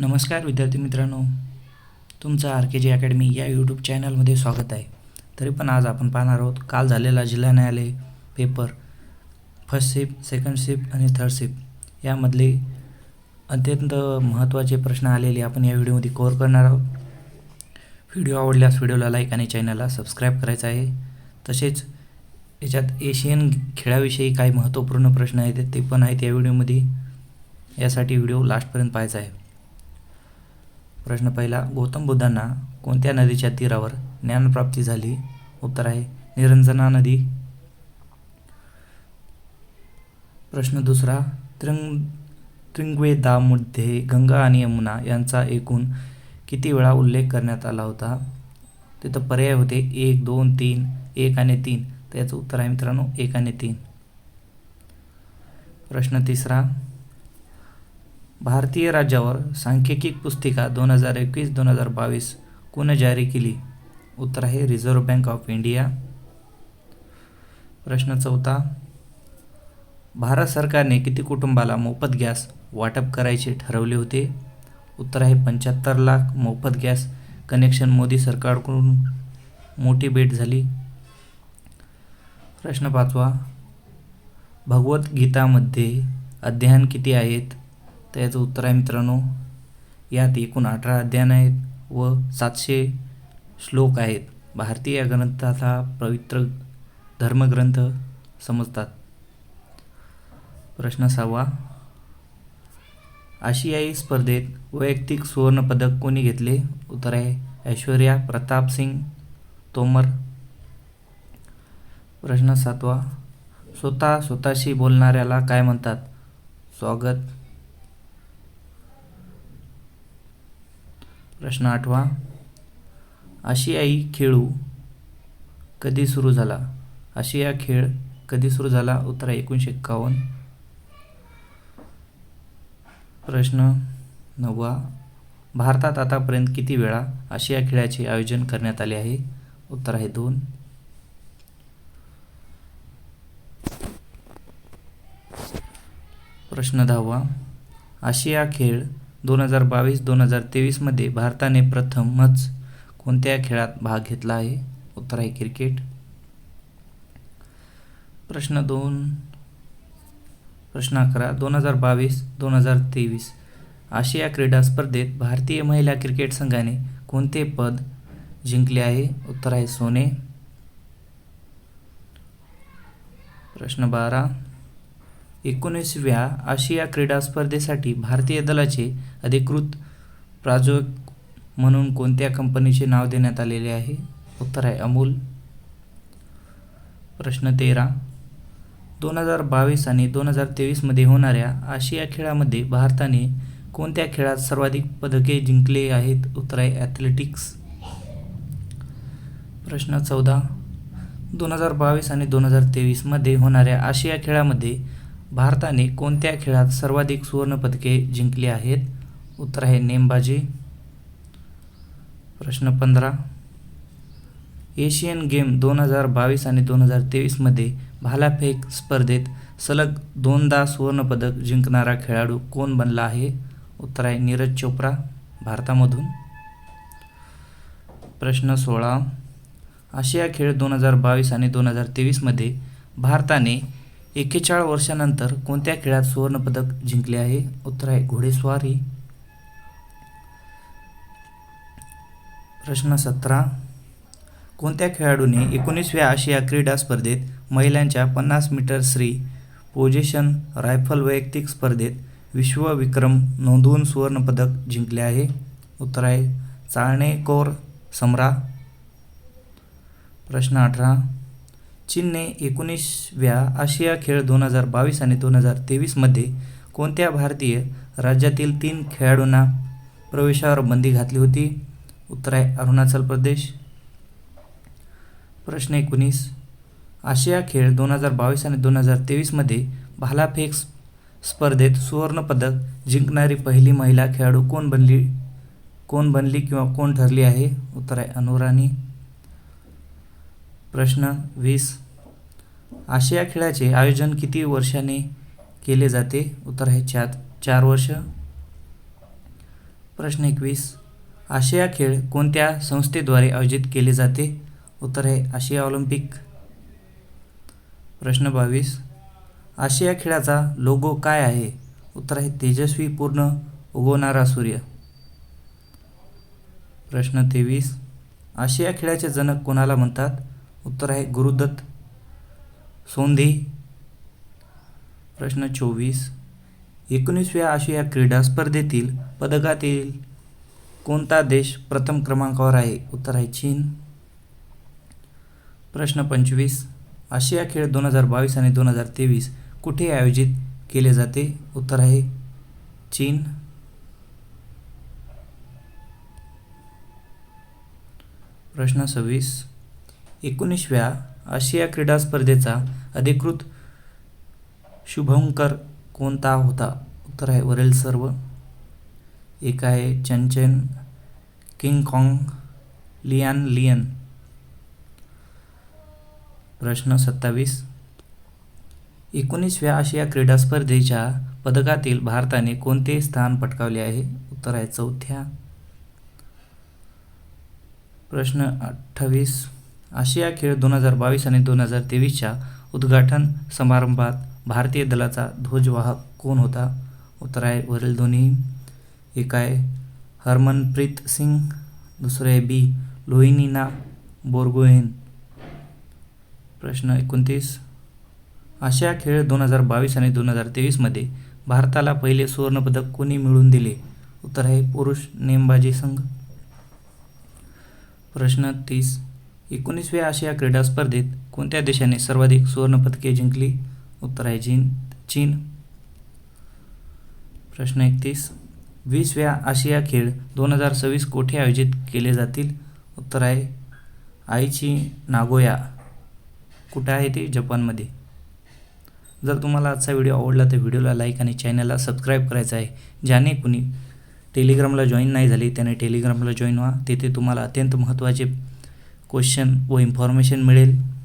नमस्कार विद्यार्थी मित्रांनो. तुमचं आर के जी अकॅडमी या यूट्यूब चॅनलमध्ये स्वागत आहे. तरी पण आज आपण पाहणार आहोत काल झालेला जिल्हा न्यायालय paper first shift second shift आणि थर्ड शिप यामधले अत्यंत महत्त्वाचे प्रश्न आलेले आपण या व्हिडिओमध्ये कव्हर करणार आहोत. व्हिडिओ आवडल्यास व्हिडिओला लाईक आणि चॅनलला सबस्क्राईब करायचं आहे. तसेच याच्यात एशियन खेळाविषयी काही महत्त्वपूर्ण प्रश्न आहेत ते पण आहेत या व्हिडिओमध्ये. यासाठी व्हिडिओ लास्टपर्यंत पाहायचा आहे. प्रश्न पहिला गौतम बुद्धांना कोणत्या नदीच्या तीरावर ज्ञानप्राप्ती झाली? उत्तर आहे निरंजना नदी. प्रश्न दुसरा त्रिंग त्रिंगवेदामध्ये गंगा आणि यमुना यांचा एकूण किती वेळा उल्लेख करण्यात आला होता? तिथं पर्याय होते एक दोन तीन एक आणि तीन. तर याचं उत्तर आहे मित्रांनो एक आणि तीन. प्रश्न तिसरा भारतीय राज्यावर सांख्यिकी पुस्तिका दोन हजार एकवीस दोन हजार बावीस कोण जारी केली? उत्तर आहे रिझर्व्ह बँक ऑफ इंडिया प्रश्न चौथा भारत सरकारने किती कुटुंबाला मोफत गॅस वाटप करायचे ठरवले होते? उत्तर आहे पंच्याहत्तर लाख मोफत गॅस कनेक्शन मोदी सरकारकडून मोठी भेट झाली. प्रश्न पाचवा भगवद्गीतामध्ये अध्ययन किती आहेत? तर याचं उत्तर आहे मित्रांनो यात एकूण अठरा अध्यायन आहेत व सातशे श्लोक आहेत. भारतीय ग्रंथाचा पवित्र धर्मग्रंथ समजतात. प्रश्न सहावा. आशियाई स्पर्धेत वैयक्तिक सुवर्णपदक कोणी घेतले? उत्तर आहे ऐश्वर्या प्रताप सिंग तोमर. प्रश्न सातवा. स्वतः स्वतःशी बोलणाऱ्याला काय म्हणतात? स्वागत. प्रश्न आठवा. आशियाई खेळू कधी सुरू झाला? आशिया खेळ कधी सुरू झाला? उत्तर आहे एकोणीसशे एक्कावन्न. प्रश्न नववा. भारतात आतापर्यंत किती वेळा आशिया खेळाचे आयोजन करण्यात आले आहे? उत्तर आहे दोन. प्रश्न दहावा. आशिया खेळ दोन हजार बावीस दोन हजार तेवीसमध्ये भारताने प्रथमच कोणत्या खेळात भाग घेतला आहे? उत्तर आहे क्रिकेट. प्रश्न दोन. प्रश्न अकरा. दोन हजार बावीस दोन हजार तेवीस आशिया क्रीडा स्पर्धेत भारतीय महिला क्रिकेट संघाने कोणते पद जिंकले आहे? उत्तर आहे सोने. प्रश्न बारा. एकोणीसव्या आशिया क्रीडा स्पर्धेसाठी भारतीय दलाचे अधिकृत प्रायोजक म्हणून कोणत्या कंपनीचे नाव देण्यात आलेले आहे? उत्तर आहे अमूल. प्रश्न तेरा. दोन हजार बावीस आणि दोन हजार तेवीसमध्ये होणाऱ्या आशिया खेळामध्ये भारताने कोणत्या खेळात सर्वाधिक पदके जिंकले आहेत? उत्तर आहे ॲथलेटिक्स. प्रश्न चौदा. दोन हजार बावीस आणि दोन हजार तेवीसमध्ये होणाऱ्या आशिया खेळामध्ये भारताने कोणत्या खेळात सर्वाधिक सुवर्णपदके जिंकली आहेत? उत्तर आहे नेमबाजी. प्रश्न पंधरा. एशियन गेम दोन हजार बावीस आणि दोन हजार तेवीसमध्ये भालाफेक स्पर्धेत सलग दोनदा सुवर्णपदक जिंकणारा खेळाडू कोण बनला आहे? उत्तर आहे नीरज चोप्रा भारतामधून. प्रश्न सोळा. आशिया खेळ दोन हजार बावीस आणि दोन हजार तेवीसमध्ये भारताने एक्केचाळीस वर्षानंतर कोणत्या खेळात सुवर्णपदक जिंकले आहे? उत्तर आहे घोडेस्वारी. प्रश्न सतरा. कोणत्या खेळाडूने एकोणीसव्या आशिया क्रीडा स्पर्धेत महिलांच्या पन्नास मीटर श्री पोझिशन रायफल वैयक्तिक स्पर्धेत विश्वविक्रम नोंदवून सुवर्णपदक जिंकले आहे? उत्तर आहे चाळणेकोर समरा. प्रश्न अठरा. चीनने एकोणीसव्या आशिया खेळ दोन हजार बावीस आणि दोन हजार तेवीसमध्ये कोणत्या भारतीय राज्यातील तीन खेळाडूंना प्रवेशावर बंदी घातली होती? उत्तर आहे अरुणाचल प्रदेश. प्रश्न एकोणीस. आशिया खेळ दोन हजार बावीस आणि दोन हजार तेवीसमध्ये भालाफेक स्पर्धेत सुवर्णपदक जिंकणारी पहिली महिला खेळाडू कोण बनली कोण बनली किंवा कोण ठरली आहे? उत्तर आहे अनुराणी. प्रश्न वीस. आशिया खेळाचे आयोजन किती वर्षाने केले जाते? उत्तर आहे चार चार वर्ष. प्रश्न एकवीस. आशिया खेळ कोणत्या संस्थेद्वारे आयोजित केले जाते? उत्तर आहे आशिया ऑलिम्पिक. प्रश्न बावीस. आशिया खेळाचा लोगो काय आहे? उत्तर आहे तेजस्वी पूर्ण उगवणारा सूर्य. प्रश्न तेवीस. आशिया खेळाचे जनक कोणाला म्हणतात? उत्तर आहे गुरुदत्त. सोंधी प्रश्न चोवीस. एकोणीसव्या आशिया क्रीडा स्पर्धेतील पदकातील कोणता देश प्रथम क्रमांकावर आहे? उत्तर आहे चीन. प्रश्न पंचवीस. आशिया खेळ दोन हजार बावीस आणि दोन हजार तेवीस कुठे आयोजित केले जाते? उत्तर आहे चीन. प्रश्न सव्वीस. एकोणीसव्या आशिया क्रीडा स्पर्धेचा अधिकृत शुभंकर कोणता होता? उत्तर आहे वरील सर्व. एक आहे चनचन किंग कॉंग लियान लियन. प्रश्न सत्तावीस. एकोणीसव्या आशिया क्रीडा स्पर्धेच्या पदकातील भारताने कोणते स्थान पटकावले आहे? उत्तर आहे चौथ्या. प्रश्न अठ्ठावीस. आशिया खेळ दोन हजार बावीस आणि दोन हजार तेवीसच्या उद्घाटन समारंभात भारतीय दलाचा ध्वजवाहक कोण होता? उत्तर आहे वरील दोन्ही. एक आहे हरमनप्रीत सिंग दुसरं आहे बी लोहिनीना बोरगोहेन. प्रश्न एकोणतीस. आशिया खेळ दोन हजार बावीस आणि दोन हजार तेवीसमध्ये भारताला पहिले सुवर्णपदक कोणी मिळवून दिले? उत्तर आहे पुरुष नेमबाजी संघ. प्रश्न तीस. एकोणीसव्या आशिया क्रीडा स्पर्धेत कोणत्या देशाने सर्वाधिक सुवर्णपदके जिंकली? उत्तर आहे चीन चीन. प्रश्न एकतीस. वीसव्या आशिया खेळ दोन हजार सव्वीस कोठे आयोजित केले जातील? उत्तर आहे आईची नागोया. कुठे आहे ते? जपानमध्ये. जर तुम्हाला आजचा व्हिडिओ आवडला तर व्हिडिओला लाईक आणि चॅनलला सबस्क्राईब करायचं आहे ज्याने कुणी टेलिग्रामला जॉईन नाही झाली त्याने टेलिग्रामला जॉईन व्हा. तेथे तुम्हाला अत्यंत महत्त्वाचे क्वेश्चन व इन्फॉर्मेशन मिळेल.